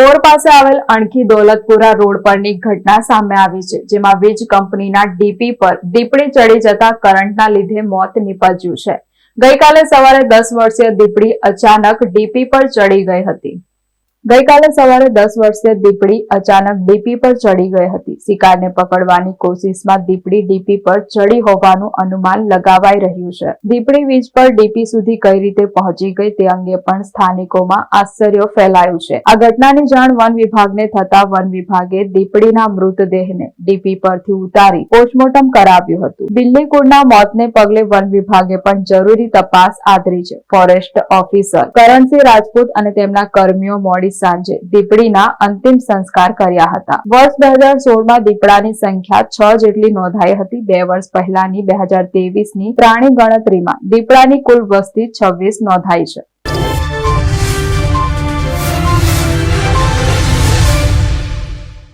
પોર પાસે આવેલ અણખી દોલતપુરા રોડ પરની ઘટના સામે આવી છે, જેમાં વીજ કંપનીના ડીપી પર દીપડી ચડી જતા કરંટના લીધે મોત નીપજ્યું છે. ગઈકાલે સવારે દસ વર્ષીય દીપડી અચાનક ડીપી પર ચડી ગઈ હતી. ગઈકાલે સવારે દસ વર્ષીય દીપડી અચાનક ડીપી પર ચડી ગઈ હતી. શિકારને પકડવાની કોશિશમાં દીપડી ડીપી પર ચડી હોવાનું અનુમાન લગાવાઈ રહ્યું છે. દીપડી વીજ પર ડીપી સુધી કઈ રીતે પહોંચી ગઈ તે અંગે પણ સ્થાનિકોમાં આશ્ચર્ય ફેલાયું છે. આ ઘટનાની જાણ વન વિભાગને થતા વન વિભાગે દીપડીના મૃતદેહને ડીપી પરથી ઉતારી પોસ્ટમોર્ટમ કરાવ્યું હતું. બિલ્લીકુળના મોતને પગલે વન વિભાગે પણ જરૂરી તપાસ આદરી છે. ફોરેસ્ટ ઓફિસર કરણસિંહ રાજપૂત અને તેમના કર્મીઓ મોડી સાંજે દીપડીના અંતિમ સંસ્કાર કર્યા હતા. વર્ષ બે હજાર સોળમાં દીપડાની સંખ્યા છ જેટલી નોંધાઈ હતી. બે વર્ષ પહેલાની બે હજારની પ્રાણી ગણતરીમાં દીપડાની કુલ વસ્તી છવ્વીસ નોંધાઈ છે.